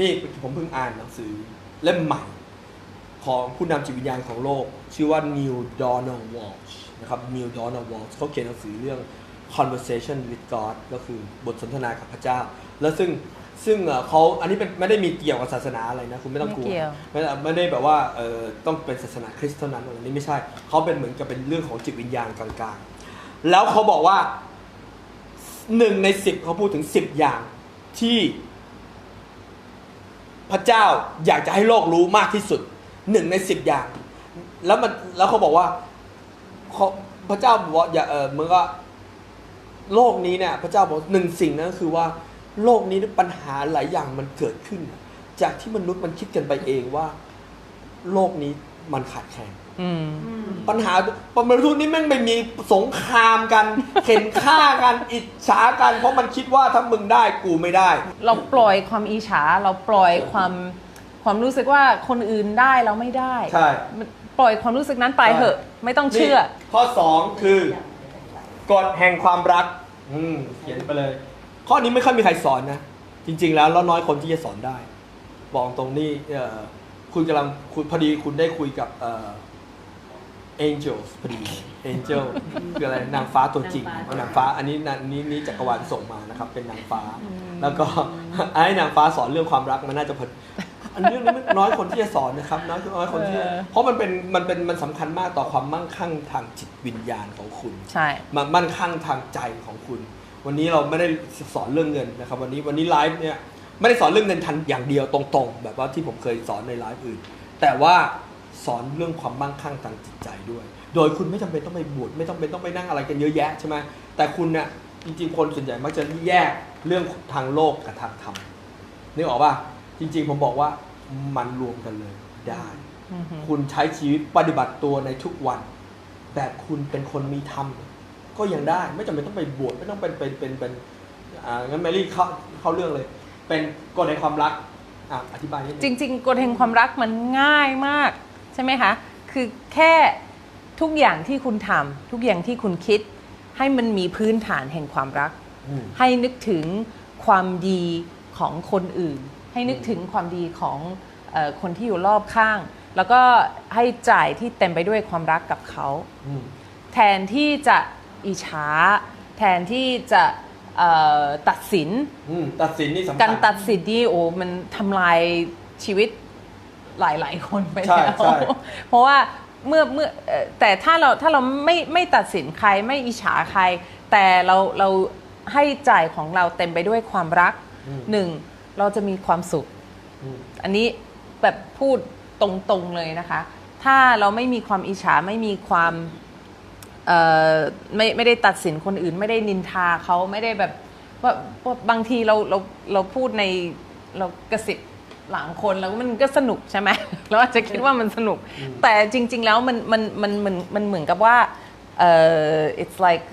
นี่ผมเพิ่งอ่านหนังสือเล่มใหม่ ของผู้นำจิตวิญญาณของโลก ชื่อว่า Neil Donald Walsh นะครับ Neil Donald Walsh เขาเขียนหนังสือเรื่อง Conversation with God ก็คือบทสนทนากับพระเจ้า แล้วซึ่งซึ่งเอ่อเขาอันนี้เป็นไม่ได้มีเกี่ยวกับศาสนาอะไรนะ คุณไม่ต้องกลัวไม่เกี่ยวไม่ได้ไม่ได้แบบว่าเออต้องเป็นศาสนาคริสต์เท่านั้นอะไรนี้ไม่ใช่เขาเป็นเหมือนกับเป็นเรื่องของจิตวิญญาณกลางๆ แล้วเขาบอกว่าหนึ่งในสิบเขาพูดถึงสิบอย่างที่ พระเจ้าอยากจะให้โลกรู้มากที่สุดหนึ่งในสิบอย่าง แล้วมันแล้วเขาบอกว่าเขาพระเจ้าบอกว่าอย่าเออเมือก็โลกนี้เนี่ยพระเจ้าบอกหนึ่งสิ่งนั้นคือว่าโลกนี้ปัญหาหลายอย่างมันเกิดขึ้น จากที่มนุษย์มันคิดกันไปเองว่า โลกนี้มันขาดแคลน ปัญหาปมนุษย์นี่แม่งไม่มีสงครามกันเข็นฆ่ากันอิจฉากัน เพราะมันคิดว่าถ้ามึงได้กูไม่ได้ เราปล่อยความอิจฉาเราปล่อยความความรู้สึกว่าคนอื่นได้เราไม่ได้ใช่มันปล่อยความรู้สึกนั้นไปเถอะ ไม่ต้องเชื่อนี่ข้อ2คือกฎแห่งความรัก อืมเขียนไปเลย ข้อนี้ไม่ค่อยมีใครสอนนะจริง ๆ แล้วแล้วน้อยคนที่จะสอนได้ บอกตรงนี้เอ่อคุณกำลังคุณพอดีคุณได้คุยกับเอ่อ angels พอดี angel คืออะไรนางฟ้าตัวจริงนางฟ้าอันนี้นางนี้นี้จักรวาลส่งมานะครับเป็นนางฟ้า แล้วก็ไอ้นางฟ้าสอนเรื่องความรักมันน่าจะพออันเรื่องนี้น้อยคนที่จะสอนนะครับน้อยน้อยคนที่จะเออเพราะมันเป็นมันเป็นมันสำคัญมากต่อความมั่งคั่งทางจิตวิญญาณของคุณใช่มันมั่นคั่งทางใจของคุณ วันนี้เราไม่ได้สอนเรื่องเงินนะครับ วันนี้วันนี้ไลฟ์เนี่ยไม่ได้สอนเรื่องเงินทันอย่างเดียวตรงๆ แบบว่าที่ผมเคยสอนในไลฟ์อื่น แต่ว่า สอนเรื่องความมั่งคั่งทางจิตใจด้วย โดยคุณไม่จำเป็นต้องไปบวชไม่ต้องเป็นต้องไปนั่งอะไรกันเยอะแยะใช่ไหมแต่คุณเนี่ยจริงๆคนส่วนใหญ่มักจะแยกเรื่องทางโลกกับทางธรรมนึกออกป่ะจริง ๆ ผมบอกว่ามันรวมกันเลยได้อือหือคุณใช้ชีวิตปฏิบัติตัวในทุกวัน แบบคุณเป็นคนมีธรรมก็ยังได้ไม่จำเป็นต้องไปบวชไม่ต้องเป็นเป็นเป็นเป็นอ่างั้นแมรี่เข้าเข้าเรื่องเลย เป็นกฎแห่งความรักอะอธิบายนิดนึจริงๆกฎแห่งความรักมันง่ายมาก ใช่ไหมคะ คือแค่ทุกอย่างที่คุณทำทุกอย่างที่คุณคิด ให้มันมีพื้นฐานแห่งความรักอืมให้นึกถึงความดีของคนอื่น ให้นึกถึงความดีของเออคนที่อยู่รอบข้าง แล้วก็ให้จ่ายที่เต็มไปด้วยความรักกับเขาอืมแทนที่จะอิจฉาแทนที่จะเอ่อตัดสินอืมตัดสินนี่สำคัญการตัดสินนี่โอ้มันทำลายชีวิต หลาย ๆ คนไปใช่แล้วใช่เพราะว่าเมื่อเมื่อเอ่อแต่ถ้าเราถ้าเราไม่ไม่ตัดสินใครไม่อิจฉาใคร แต่เราเราให้ใจของเราเต็มไปด้วยความรักหนึ่งเราจะมีความสุขอืมอันนี้แบบพูดตรงๆเลยนะคะ ถ้าเราไม่มีความอิจฉาไม่มีความเอ่อไม่ไม่ได้ตัดสินคนอื่น ไม่ได้นินทาเขาไม่ได้แบบว่าว่าบางทีเราเราเราพูดในเรากระสิบ หลังคนแล้วมันก็สนุกใช่ไหมเราอาจจะคิดว่ามันสนุก แต่จริง ๆ แล้วมันมันมันมันมันเหมือนกับว่าเอ่อ it's like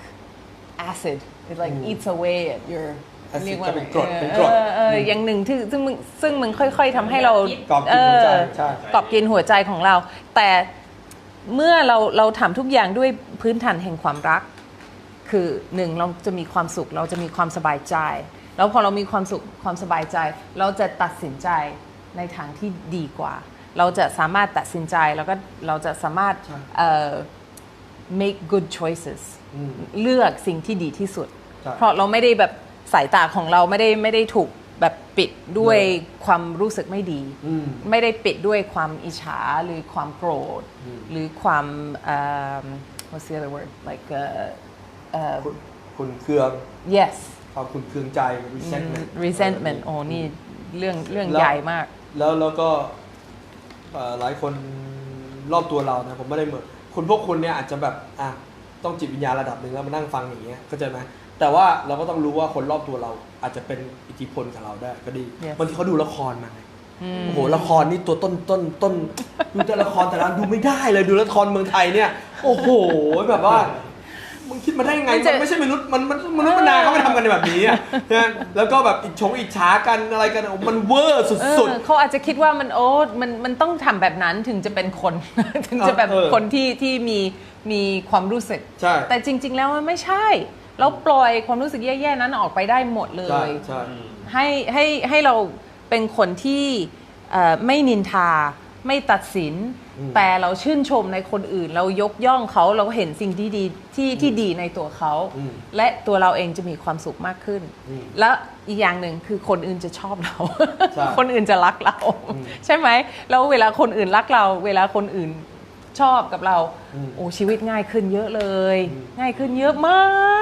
acid it like eats away at your acid เรียกว่าอะไรจะเป็นกรดเป็นกรดเออเอออย่างหนึ่งที่ซึ่งมึงซึ่งมึงค่อย ๆทำให้เรากรอบกินหัวใจเออใช่กรอบกินหัวใจของเรา แต่เมื่อเราเราทำทุกอย่างด้วยพื้นฐานแห่งความรัก คือหนึ่งเราจะมีความสุขเราจะมีความสบายใจ แล้วพอเรามีความสุขความสบายใจ เราจะตัดสินใจในทางที่ดีกว่า เราจะสามารถตัดสินใจแล้วก็เราจะสามารถใช่เอ่อ make good choices อืมเลือกสิ่งที่ดีที่สุดใช่เพราะเราไม่ได้แบบสายตาของเราไม่ได้ไม่ได้ถูกแบบปิดด้วยเลยความรู้สึกไม่ดีอืมไม่ได้ปิดด้วยความอิจฉาหรือความโกรธอืมหรือความเอ่อ what's the other word like uh, uh, คุณคุณเคือง yes ความคุณเคืองใจ resentment resentment โอ้นี่เรื่องเรื่องแล้วใหญ่มาก แล้วแล้วก็เอ่อหลายคนรอบตัวเรานะผมไม่ได้เหมือนคุณพวกคุณเนี่ยอาจจะแบบอะต้องจิตวิญญาณระดับหนึ่งแล้วมานั่งฟังอย่างเงี้ยเข้าใจไหมแต่ว่าเราก็ต้องรู้ว่าคนรอบตัวเราอาจจะเป็นอิทธิพลกับเราได้ก็ดี Yes บางทีเขาดูละครมาไงโอ้โหละครนี่ตัวต้นต้นต้นดูแต่ละครแต่ละอันดูไม่ได้เลยดูละครเมืองไทยเนี่ย โอ้โหแบบว่า มึงคิดมาได้ยังไงมันจะมันไม่ใช่มนุษย์มันมันมนุษย์มนาเขาไม่ทำกันแบบนี้อะนะแล้วก็แบบอิจฉงอิจฉากันอะไรกันโอ้มันเวอร์สุดเอๆอเขาอาจจะคิดว่ามันโอ้มันมันต้องทำแบบนั้นถึงจะเป็นคนถึงจะแบบเออคนที่ที่มีมีความรู้สึกใช่แต่จริง ๆ แล้วมันไม่ใช่เราปล่อยความรู้สึกแย่ๆนั้นออกไปได้หมดเลใช่ยใช่ให้ให้ให้เราเป็นคนที่เอ่อไม่นินทา ไม่ตัดสินอืมแต่เราชื่นชมในคนอื่น เรายกย่องเขาเราเห็นสิ่งที่ดีที่ที่ดีในตัวเขาอืมและตัวเราเองจะมีความสุขมากขึ้นอืมแล้วอีกอย่างหนึ่งคือคนอื่นจะชอบเราใช่คนอื่นจะรักเราอืมใช่ไหมแล้วเวลาคนอื่นรักเรา เวลาคนอื่นชอบกับเราอืมโอ้ชีวิตง่ายขึ้นเยอะเลยอืมง่ายขึ้นเยอะม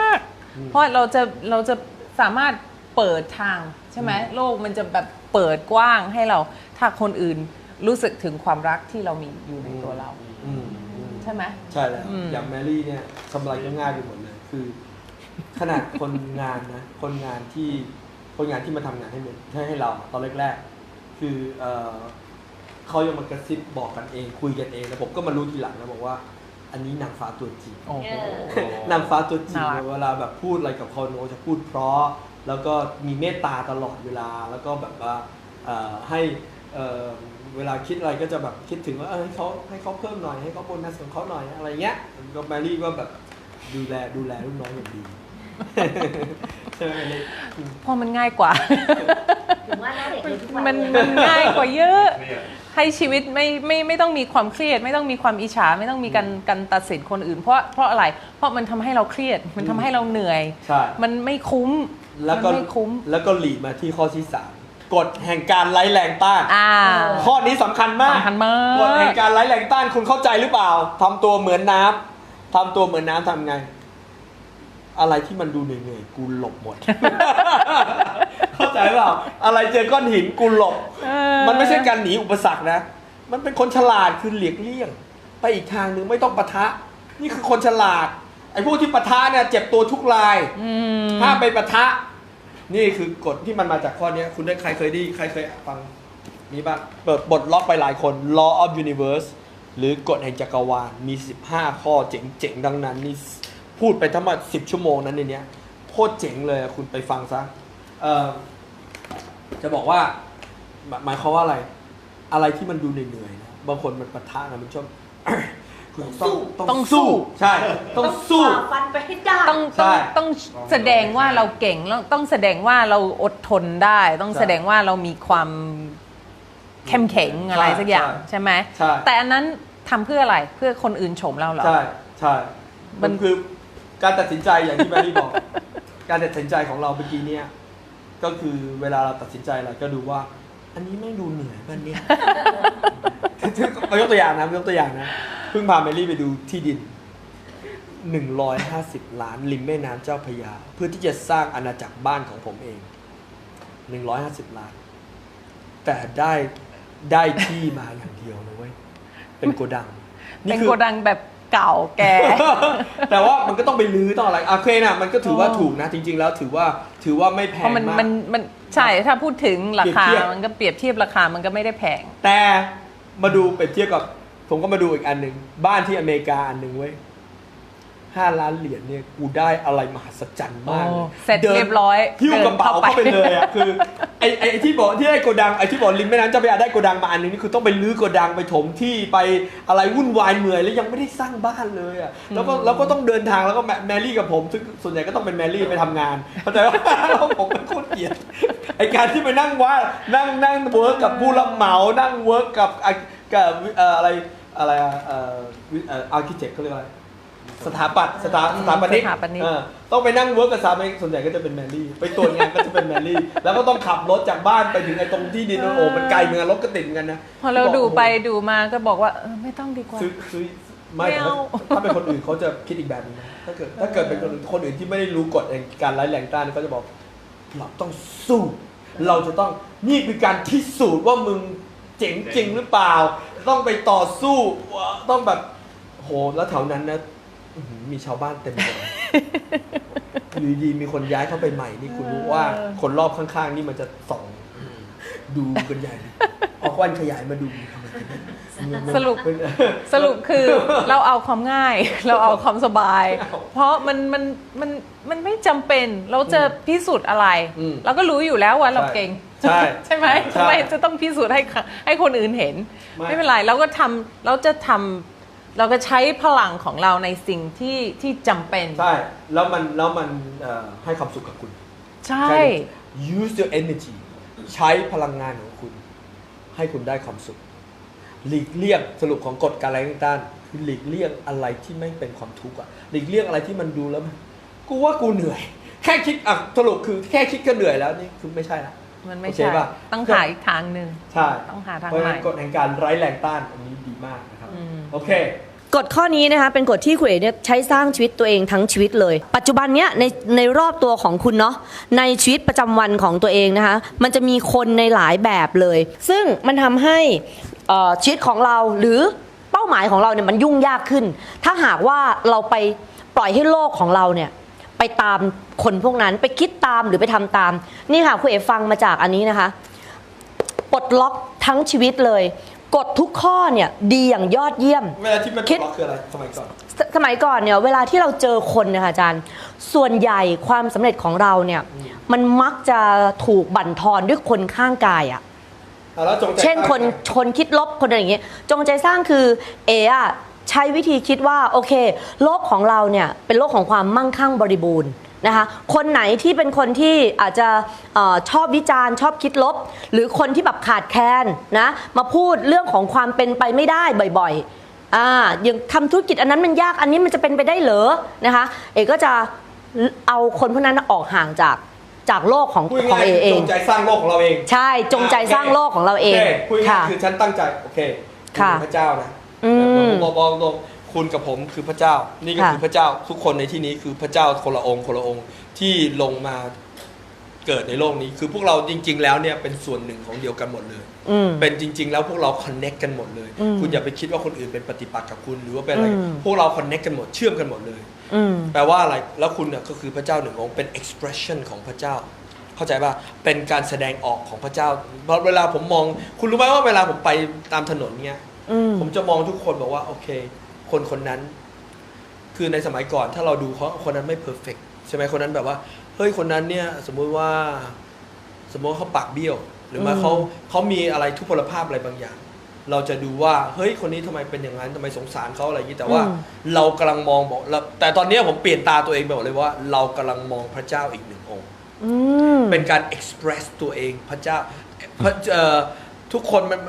ากอืมเพราะเราจะเราจะสามารถเปิดทางใช่ไหมโลกมันจะแบบเปิดกว้างให้เราถ้าคนอื่น รู้สึกถึงความรักที่เรามีอยู่ในตัวเรา อืมอืมใช่ไหม ใช่แล้วอืม อย่างแมรี่เนี่ยทำอะไรก็ง่ายไปหมดเลย คือ ขนาดคนงานนะ คนงานที่คนงานที่มาทำงานให้เมให้ให้เราตอนแรกๆคือเออเขายังมากระซิบบอกกันเองคุยกันเองแล้วผมก็มารู้ทีหลังนะบอกว่า อันนี้นางฟ้าตัวจริง โอ้โห นางฟ้าตัวจริงน่ารัก เวลาแบบพูดอะไรกับคนโอจะพูดเพราะ แล้วก็มีเมตตาตลอดเวลา แล้วก็แบบว่าเอ่อให้เอ่อ เวลาคิดอะไรก็จะแบบคิดถึงว่าเออให้เขาให้เขาเพิ่มหน่อยให้เขาโบนัสของเขาหน่อยอะไรเงี้ยก็แมรี่ก็แบบดูแลดูแลลูกน้องอย่างดีใช่ไหมแมรี่เพราะมันง่ายกว่า ถึงว่าหน้าเด็กเลยทุกวันมันเลยมันง่ายกว่าเยอะเครียดให้ชีวิตไม่ไม่ไม่ต้องมีความเครียด ไม่ต้องมีความอิจฉาไม่ต้องมีการการตัดสินคนอื่น เพราะเพราะอะไร เพราะมันทำให้เราเครียด มันทำให้เราเหนื่อย ใช่ มันไม่คุ้มแล้วก็มันไม่คุ้ม แล้วก็หลีดมาที่ข้อที่สาม กฎแห่งการไร้แรงต้าน อ่าข้อนี้สำคัญมาก สำคัญมากกฎแห่งการไร้แรงต้านคุณเข้าใจหรือเปล่าทำตัวเหมือนน้ำทำตัวเหมือนน้ำทำไง อะไรที่มันดูเหนื่อยๆกูหลบหมด เข้าใจเปล่า อะไรเจอก้อนหินกูหลบ เออ มันไม่ใช่การหนีอุปสรรคนะ มันเป็นคนฉลาดคือเลียกเลี่ยง ไปอีกทางหนึ่งไม่ต้องปะทะ นี่คือคนฉลาด ไอ้พวกที่ปะทะเนี่ยเจ็บตัวทุกราย อืมห้ามไปปะทะ นี่คือกฎที่มันมาจากข้อเนี้ยคุณได้ใครเคยได้ใครเคยฟังนี้บ้างเปิดบทล็อกไปหลายคน law of universe หรือกฎแห่งจักรวาลมี 15 ข้อเจ๋งๆ ดังนั้นนี่พูดไปทั้งหมด10 ชั่วโมงนั้นในเนี้ยโคตรเจ๋งเลยคุณไปฟังซะจะบอกว่าหมายหมายความว่าอะไร อะไรที่มันดูเหนื่อยๆนะบางคนมันปะทะนะมันชอบ คุณต้องต้องสู้ใช่ ต้องสู้ ฝ่าฟันไปให้ได้ ต้องใช่ต้องต้องแสดงว่าเราเก่งแล้วต้องแสดงว่าเราอดทนได้ ต้องใช่แสดงว่าเรามีความเข้มแข็งอะไรใช่สักอย่างใช่ใช่ไหมใช่ แต่อันนั้นทำเพื่ออะไรเพื่อคนอื่นชมเราเหรอ ใช่ใช่มัมันนคือการตัดสินใจอย่างที่แมรี่บอก การตัดสินใจของเราเมื่อกี้เนี่ยก็คือเวลาเราตัดสินใจเราก็ดูว่า อันนี้ไม่งดูเหนื่อยบ้านเนี่ยเอายกตัวอย่างนะยกตัวอย่างนะเพิ่งพาแมรี่ไปดูที่ดิน 150 ล้านริมแม่น้ำเจ้าพระยา เพื่อที่จะสร้างอาณาจักรบ้านของผมเอง 150 ล้าน แต่ได้ได้ที่มาอย่างเดียวนะเว้ยเป็นโกดังเป็นคือโกดังแบบ เก่าแก่ แต่ว่ามันก็ต้องไปลื้อต้องอะไรโอเคนะมันก็ถือว่าอ๋อถูกนะจริง ๆ แล้วถือว่าถือว่าไม่แพเพงราะมันมาก มันมันใช่ถ้าพูดถึงราคา เปรียบเทียบ มันก็เปรียบเทียบราคามันก็ไม่ได้แพง แต่มาดูเปรียบเทียบกับ ผมก็มาดูอีกอันหนึ่งบ้านที่อเมริกาอันหนึ่งเว้ย ห้าล้านเหรียญเนี่ยกูได้อะไรมหัศจรรย์มากเลยโอ้เสร็จดินเรียบร้อยหิ้วกระเป๋าเดินเข้าเข้าไปไปเลยอะคือไอ้ไอ้ไอ้ที่บอกที่ได้โกดังไอ้ที่บอกริมแม่น้ำเจ้าพระยาได้โกดังมาอันหนึงนี่คือต้องไปลื้อโกดังไปถมที่ไปอะไรวุ่นวายเหนื่อยแล้วยังไม่ได้สร้างบ้านเลยอะแล้วก็แล้วก็ต้องเดินทางแล้วก็แมแมรี่กับผมซึ่งส่วนใหญ่ก็ต้องเป็นแมรี่ไปทำงานเข้าใจว่าผมเป็นโคตรเกลียดไอ้การที่ไปนั่งว่านั่งนั่งเวิร์กกับผู้รับเหมานั่งเวิร์กกับอะกับเอ่ออะไรอะไรอะเอ่อวิเอ่ออาร์เคเต็กเขาเรียกว่าอะไร สถาปัตย์สถาสถาปนิกสถาปนิก เออต้องไปนั่งเวิร์กกับสถาปนิกส่วนใหญ่ก็จะเป็นแมรี่ ไปตรวจงานก็จะเป็นแมรี่ แล้วก็ต้องขับรถจากบ้านไปถึงไอ้ตรงที่ดินโอ้มันไกลเหมือนกันรถก็ติดเหมือนกันนะพอเราบอกดูโอ้โหไปดูมาก็บอกว่าเออไม่ต้องดีกว่า ซื้อซื้อไม่ไม่เอา ถ้าเป็นคนอื่นเขาจะคิดอีกแบบนึงนะถ้าเกิดถ้าเกิดเป็นคนอื่นคนอื่นที่ไม่ได้รู้กฎแห่งการไร้แรงต้านเขาจะบอกเราต้องสู้ เราจะต้องนี่คือการพิสูจน์ว่ามึงเจ๋งจริงหรือเปล่า ต้องไปต่อสู้ต้องแบบโหแล้วแถวนั้นนะ อื้อหือมีชาวบ้านเต็มเลยอยู่ดีๆมีคนย้ายเข้าไปใหม่นี่คุณรู้ว่าคนรอบข้างๆ นี่มันจะส่องดูกันใหญ่เอาควันขยายมาดูทำไมกันเนี่ยสรุปเป็นสรุปคือเราเอาความง่าย เราเอาความสบาย เพราะมันมันมันมันไม่จำเป็นเราจะพิสูจน์อะไรอืมเราก็รู้อยู่แล้วว่าเราเก่งใช่ใช่ไหมใช่ทำไมจะต้องพิสูจน์ให้ค่ะให้คนอื่นเห็น ไม่ไม่เป็นไรเราก็ทำเราจะทำ เราก็ใช้พลังของเราในสิ่งที่ที่จำเป็น ใช่ แล้วมันแล้วมันเอ่อให้ความสุขกับคุณ ใช่ use your energy ใช้พลังงานของคุณ ให้คุณได้ความสุข หลีกเลี่ยงสรุปของกฎการแรงต้านคือหลีกเลี่ยงอะไรที่ไม่เป็นความทุกข์อะหลีกเลี่ยงอะไรที่มันดูแล้วมันกูว่ากูเหนื่อย แค่คิดอะสรุปคือแค่คิดก็เหนื่อยแล้วนี่คือไม่ใช่ละ มันไม่โอเคใช่ ป่ะ ต้องหาอีกทางหนึ่งใช่ต้องหาทางเพราะฉะใหนั้ม่นกฎแห่งการไร้แรงต้านอันนี้ดีมากนะครับอืม โอเคกฎข้อนี้นะคะเป็นกฎที่คุณเอ๋เนี่ยใช้สร้างชีวิตตัวเองทั้งชีวิตเลย ปัจจุบันเนี้ยในในรอบตัวของคุณเนาะในชีวิตประจำวันของตัวเองนะคะ มันจะมีคนในหลายแบบเลย ซึ่งมันทำให้อ่อชีวิตของเราหรือเป้าหมายของเราเนี่ยมันยุ่งยากขึ้น ถ้าหากว่าเราไปปล่อยให้โลกของเราเนี่ยไปตามคนพวกนั้นไปคิดตามหรือไปทำตาม นี่ค่ะคุณเอ๋ฟังมาจากอันนี้นะคะปลดล็อกทั้งชีวิตเลย กฎทุกข้อเนี่ยดีอย่างยอดเยี่ยม เวลาที่มันคิดล็อกคืออะไรสมัยก่อน สสมัยก่อนเนี่ยเวลาที่เราเจอคนเนะคะอาจารย์ ส่วนใหญ่ความสำเร็จของเราเนี่ยมันมักจะถูกบั่นทอนด้วยคนข้างกายอะ อะแล้วจงใจเช่นคนสร้างคนคิดลบคนอะไรอย่างเงี้ยจงใจสร้างคือเออะใช้วิธีคิดว่าโอเค โลกของเราเนี่ยเป็นโลกของความมั่งคั่งบริบูรณ์ นะคะคนไหนที่เป็นคนที่อาจจะเออชอบวิจารณ์ ชอบคิดลบ หรือคนที่แบบขาดแคลนนะมาพูดเรื่องของความเป็นไปไม่ได้บ่อยๆอ่าอย่างทำธุรกิจอันนั้นมันยากอันนี้มันจะเป็นไปได้เหรอนะคะเอก็จะเอาคนพวกนั้นออกห่างจากจากโลกของพูดของง่ายเอๆเอจงงใจสร้างโลกของเราเอง ใช่จงใจสร้างโลกของเราเองโคพูดง่าค่ะยๆคือฉันตั้งใจโอเคณค่ะเป็นพระเจ้านะอืมผมบอกบอกตรง คุณกับผมคือพระเจ้า นี่ก็ค่ะคือพระเจ้าทุกคนในที่นี้คือพระเจ้าคนละองค์คนละองค์ที่ลงมาเกิดในโลกนี้ คือพวกเราจริง ๆ แล้วเนี่ยเป็นส่วนหนึ่งของเดียวกันหมดเลยอืมเป็นจริง ๆ แล้วพวกเราคอนเน็กกันหมดเลยอืมคุณอย่าไปคิดว่าคนอื่นเป็นปฏิปักษ์กับคุณหรือว่าเป็นอะไรอืมพวกเราคอนเน็กกันหมดเชื่อมกันหมดเลยอืมแปลว่าอะไรแล้วคุณเนี่ยก็คือพระเจ้าหนึ่งองค์เป็น expression ของพระเจ้าเข้าใจป่ะ เป็นการแสดงออกของพระเจ้า เพราะเวลาผมมอง คุณรู้ไหมว่าเวลาผมไปตามถนนเนี่ยอืมผมจะมองทุกคนบอกว่า โอเค คนคนนั้น คือในสมัยก่อนถ้าเราดูเขาคนนั้นไม่เพอร์เฟกใช่ไหมคนนั้นแบบว่าเฮ้ยคนนั้นเนี่ย สมมุติว่า สมมติว่าเขาปากเบี้ยว หรือว่าอืมเขาเขามีอะไรทุพพลภาพอะไรบางอย่าง เราจะดูว่าเฮ้ยคนนี้ทำไมเป็นอย่างนั้นทำไมสงสารเขาอะไรอย่างนี้แต่ว่า เรากำลังมองบอกแล้วแต่ตอนนี้ผมเปลี่ยนตาตัวเองไปหมดเลยว่า เรากำลังมองพระเจ้าอีกหนึ่งองค์อืมเป็นการ express ตัวเองพระเจ้าพระเอ่อทุกคนมัน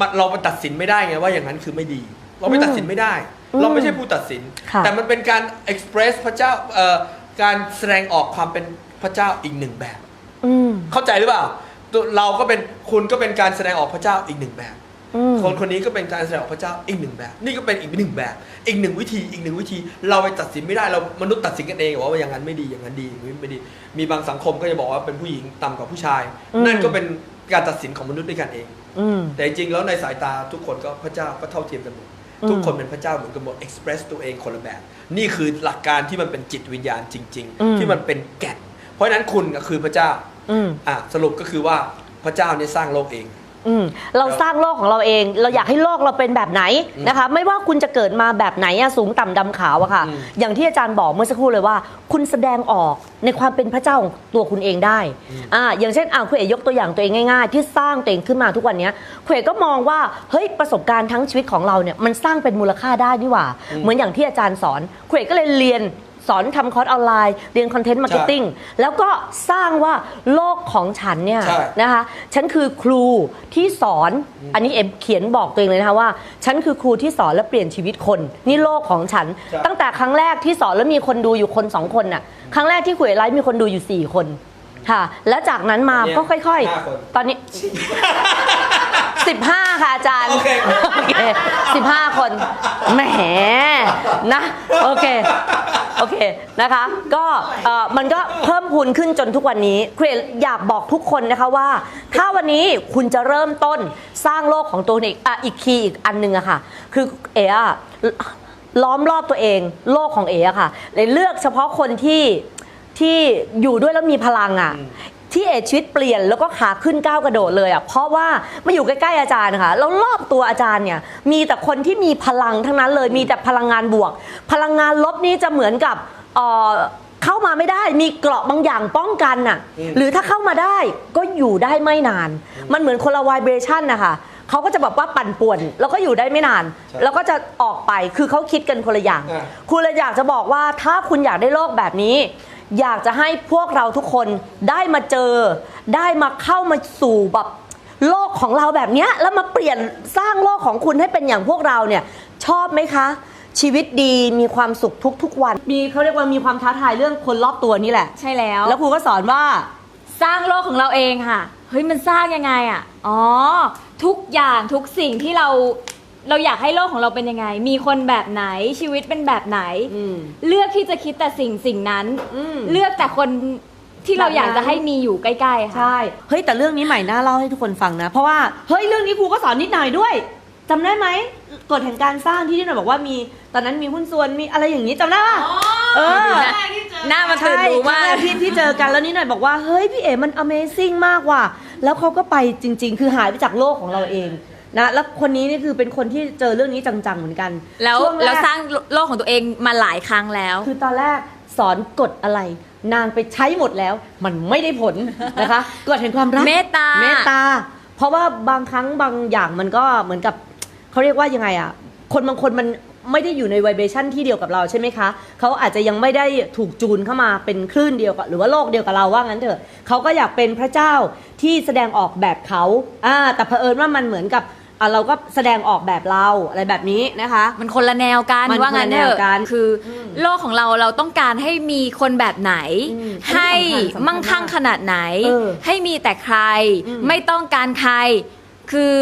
มันเราไปตัดสินไม่ได้ไงว่าอย่างนั้นคือไม่ดี เราไม่ตัดสินไม่ได้อืม เราไม่ใช่ผู้ตัดสินค่ะแต่มันเป็นการ express พระเจ้าเอ่อการแสดงออกความเป็นพระเจ้าอีกหนึ่งแบบอืมเข้าใจหรือเปล่าตัวเราก็เป็นคุณก็เป็นการแสดงออกพระเจ้าอีกหนึ่งแบบอืมคนคนนี้ก็เป็นการแสดงออกพระเจ้าอีกหนึ่งแบบ นี่ก็เป็นอีกหนึ่งแบบ อีกหนึ่งวิธีอีกหนึ่งวิธี เราไปตัดสินไม่ได้เรามนุษย์ตัดสินกันเองว่าอย่างนั้นไม่ดีอย่างนั้นดีอย่างนี้ไม่ดี มีบางสังคมก็จะบอกว่าเป็นผู้หญิงต่ำกว่าผู้ชายอืมนั่นก็เป็นการตัดสินของมนุษย์ด้วยกันเองอืมแต่จริงๆแล้วในสายตาทุกคนก็พระเจ้าก็เท่าเทียมกันหมดอืม ทุกคนเป็นพระเจ้าเหมือนกันหมด express ตัวเองคนละแบบ นี่คือหลักการที่มันเป็นจิตวิญญาณจริงอืมๆที่มันเป็นแก่น เพราะฉะนั้นคุณก็คือพระเจ้าอืมอะสรุปก็คือว่าพระเจ้าเนี่ยสร้างโลกเอง อืมเราสร้างโลกของเราเอง เราอยากให้โลกเราเป็นแบบไหนนะคะ ไม่ว่าคุณจะเกิดมาแบบไหนอะสูงต่ำดำขาวอะค่ะอืมอย่างที่อาจารย์บอกเมื่อสักครู่เลยว่า คุณแสดงออกในความเป็นพระเจ้าของตัวคุณเองได้อ่าอย่างเช่นอ่าคุณเอ๋ยกตัวอย่างตัวเองง่ายๆ ที่สร้างตัวเองขึ้นมาทุกวันเนี้ยคุณเอ๋ก็มองว่าเฮ้ยประสบการณ์ทั้งชีวิตของเราเนี่ยมันสร้างเป็นมูลค่าได้นี่หว่า เหมือนอย่างที่อาจารย์สอนคุณเอ๋ก็เลยเรียน สอนทำคอร์สออนไลน์ เรียนคอนเทนต์มาร์เก็ตติ้งแล้วก็สร้างว่าโลกของฉันเนี่ยใช่ นะคะฉันคือครูที่สอนอันนี้เอ็มเขียนบอกตัวเองเลยนะคะว่า ฉันคือครูที่สอนและเปลี่ยนชีวิตคน นี่โลกของฉันใช่ตั้งแต่ครั้งแรกที่สอนแล้วมีคนดูอยู่คนสองคนน่ะครั้งแรกที่คุยไลฟ์มีคนดูอยู่สี่คนค่ะ แล้วจากนั้นมาก็ค่อย ห้าคน ๆ ตอนนี้ สิบห้าค่ะอาจารย์โอเคโอเคสิบห้าคน แหม นะ โอเค โอเค นะคะ ก็เอ่อมันก็เพิ่มพูนขึ้นจนทุกวันนี้ครีอยากบอกทุกคนนะคะว่า ถ้าวันนี้คุณจะเริ่มต้นสร้างโลกของตัวเองอะอีกคีย์อีกอันหนึ่งอะค่ะ คือเอ๋อะล้อมรอบตัวเอง โลกของเอ๋อะค่ะ เลยเลือกเฉพาะคนที่ที่อยู่ด้วยแล้วมีพลังอะ ที่เอชีวิตเปลี่ยนแล้วก็ขาขึ้นก้าวกระโดดเลยอะเพราะว่ามาอยู่ใกล้ๆอาจารย์ค่ะแล้วรอบตัวอาจารย์เนี่ยมีแต่คนที่มีพลังทั้งนั้นเลยมีแต่พลังงานบวก พลังงานลบนี่จะเหมือนกับเอ่อเข้ามาไม่ได้มีเกราะบางอย่างป้องกันน่ะอืมหรือถ้าเข้ามาได้ก็อยู่ได้ไม่นาน มันเหมือนคนละไวเบรชันนะคะเขาก็จะแบบว่าปั่นป่วน แล้วก็อยู่ได้ไม่นานใช่แล้วก็จะออกไปคือเขาคิดกันคนละอย่างอ่าคุณเลยอยากจะบอกว่าถ้าคุณอยากได้โลกแบบนี้ อยากจะให้พวกเราทุกคนได้มาเจอ ได้มาเข้ามาสู่แบบโลกของเราแบบเนี้ยแล้วมาเปลี่ยนสร้างโลกของคุณให้เป็นอย่างพวกเราเนี่ยชอบไหมคะ ชีวิตดีมีความสุขทุกๆวัน มีเขาเรียกว่ามีความท้าทายเรื่องคนรอบตัวนี่แหละ ใช่แล้ว แล้วครูก็สอนว่าสร้างโลกของเราเองค่ะ เฮ้ยมันสร้างยังไงอะ อ๋อ ทุกอย่างทุกสิ่งที่เรา เราอยากให้โลกของเราเป็นยังไง มีคนแบบไหนชีวิตเป็นแบบไหน อืม เลือกที่จะคิดแต่สิ่งสิ่งนั้น อืม เลือกแต่คนที่เราแบบนั้นอยากจะให้มีอยู่ใกล้ๆค่ะ ใช่ เฮ้ยแต่เรื่องนี้ใหม่น่าเล่าให้ทุกคนฟังนะ เพราะว่าเฮ้ยเรื่องนี้ครูก็สอนนิดหน่อยด้วยจำได้ไหมกฎแห่งการสร้างที่ที่หน่อยบอกว่ามีตอนนั้นมีหุ้นส่วนมีอะไรอย่างนี้จำได้ปะเออหน้ามันตื่นรู้มาก ใช่ที่ที่เจอกันแล้วนี่หน่อยบอกว่าเฮ้ยพี่เอ๋มัน Amazing มากว่ะแล้วเขาก็ไปจริง ๆ คือหายไปจากโลกของเราเอง นะแล้วคนนี้นี่คือเป็นคนที่เจอเรื่องนี้จังๆเหมือนกันแล้วช่งกแล้วสร้างโลกของตัวเองมาหลายครั้งแล้ว คือตอนแรกสอนกฎอะไร นางไปใช้หมดแล้ว มันไม่ได้ผลนะคะกฎแห่งความรักเมตตาเมตตา เพราะว่าบางครั้งบางอย่างมันก็เหมือนกับเขาเรียกว่ายังไงอะคนบางคนมันไม่ได้อยู่ในไวเบชั่นที่เดียวกับเราใช่ไหมคะ เขาอาจจะยังไม่ได้ถูกจูนเข้ามาเป็นคลื่นเดียวกับ หรือว่าโลกเดียวกับเราว่างั้นเถอะ เขาก็อยากเป็นพระเจ้าที่แสดงออกแบบเขาอ่าแต่เผอิญว่ามันเหมือนกับ อะเราก็แสดงออกแบบเราอะไรแบบนี้นะคะ มันคนละแนวกันมันว่างั้นคนละแนเถวอะกันคืออโลกของเราเราต้องการให้มีคนแบบไหน อืมให้สำคัญสำคัญมั่งคั่งขนาดไหน เออให้มีแต่ใคร อืม ไม่ต้องการใคร คือ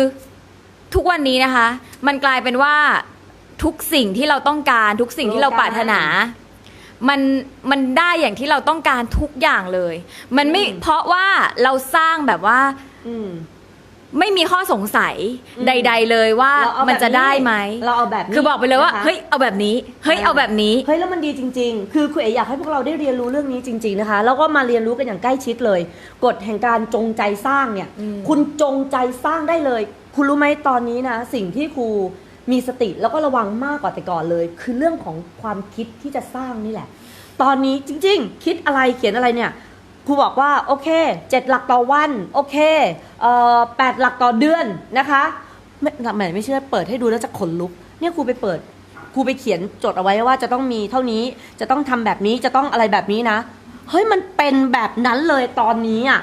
ทุกวันนี้นะคะ มันกลายเป็นว่าทุกสิ่งที่เราต้องการทุกสิ่งที่เราปรารถนา มันมันได้อย่างที่เราต้องการทุกอย่างเลย มันไม่เพราะว่าเราสร้างแบบว่า อืม ไม่มีข้อสงสัยอืมใด ๆ เลยว่าเราเอาแบบมันจะได้ไหมเราเอาแบบนี้คือบอกไปเลยว่านะคะ เฮ้ยเอาแบบนี้ เฮ้ยเอาแบบนี้ เฮ้ยแล้วมันดีจริง ๆ คือคุณเอ๋อยากให้พวกเราได้เรียนรู้เรื่องนี้จริง ๆนะคะ แล้วก็มาเรียนรู้กันอย่างใกล้ชิดเลย กฎแห่งการจงใจสร้างเนี่ย อืม คุณจงใจสร้างได้เลย คุณรู้ไหมตอนนี้นะ สิ่งที่ครูมีสติแล้วก็ระวังมากกว่าแต่ก่อนเลย คือเรื่องของความคิดที่จะสร้างนี่แหละ ตอนนี้จริง ๆ คิดอะไรเขียนอะไรเนี่ย ครูบอกว่าโอเคเจ็ดหลักต่อวันโอเคเอ่อแปดหลักต่อเดือนนะคะไม่แหมไม่เชื่อเปิดให้ดูแล้วจะขนลุกเนี่ยครูไปเปิดครูไปเขียนจดเอาไว้ว่าจะต้องมีเท่านี้จะต้องทำแบบนี้จะต้องอะไรแบบนี้นะ เฮ้ยมันเป็นแบบนั้นเลยตอนนี้อะ